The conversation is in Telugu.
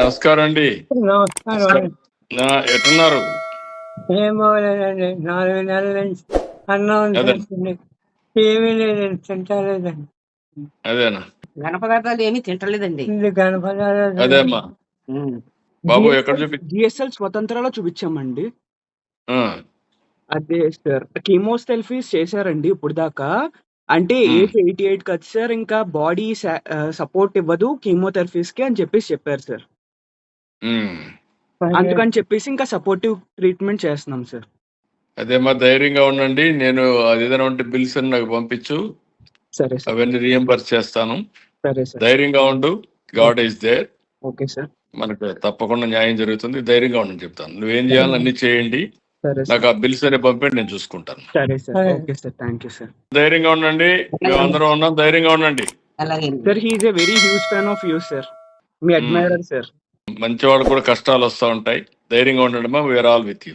నమస్కారం అండి నమస్కారం. ఎట్టున్నారు? ఏమో లేదండి నాలుగు నెలల నుంచి అన్నం. తింటుంది ఏమీ లేదండి తింటలేదండి. అదేనా? ఘన పదార్థాలు ఏమీ తింటలేదండి. ఇది కనపడాలి అదే అమ్మా బాబు ఎక్కడ చూపి జిఎస్ఎల్ స్వతంత్రాలో చూపించామండి. అదే సార్ కీమోథెరపీస్ చేశారండి ఇప్పుడు దాకా అంటే. ఏజ్ ఎయిటీ ఎయిట్ కదా సార్ ఇంకా బాడీ సపోర్ట్ ఇవ్వదు కీమోథెరపీస్కి అని చెప్పేసి చెప్పారు సార్. అందుకని చెప్పేసి ఇంకా సపోర్టివ్ ట్రీట్మెంట్ చేస్తున్నాం సార్ అదేమ్మా ధైర్యంగా ఉండండి. నేను అది ఏదైనా ఉంటే బిల్స్ నాకు పంపించు. సరే సార్ అవన్నీ రియంబర్స్ చేస్తాను. సరే సార్ ధైర్యంగా ఉండు. God is there okay sir మనకు తప్పకుండా న్యాయం జరుగుతుంది. ధైర్యంగా ఉండని చెప్తాను. నువ్వేం చేయాలని అన్ని చేయండి. నాకు ఆ బిల్స్ అనే పంపండి నేను చూసుకుంటాను. సరే సార్. సరే. Okay sir. Thank you sir. ధైర్యంగా ఉండండి. మేమందరం ఉన్నాం. ధైర్యంగా ఉండండి. Sir he's very huge fan of you sir me admirer sir మంచి వాళ్ళు కూడా కష్టాలు వస్తూ ఉంటాయి. ధైర్యంగా ఉండండి మా వీఆర్ ఆల్ విత్ యూ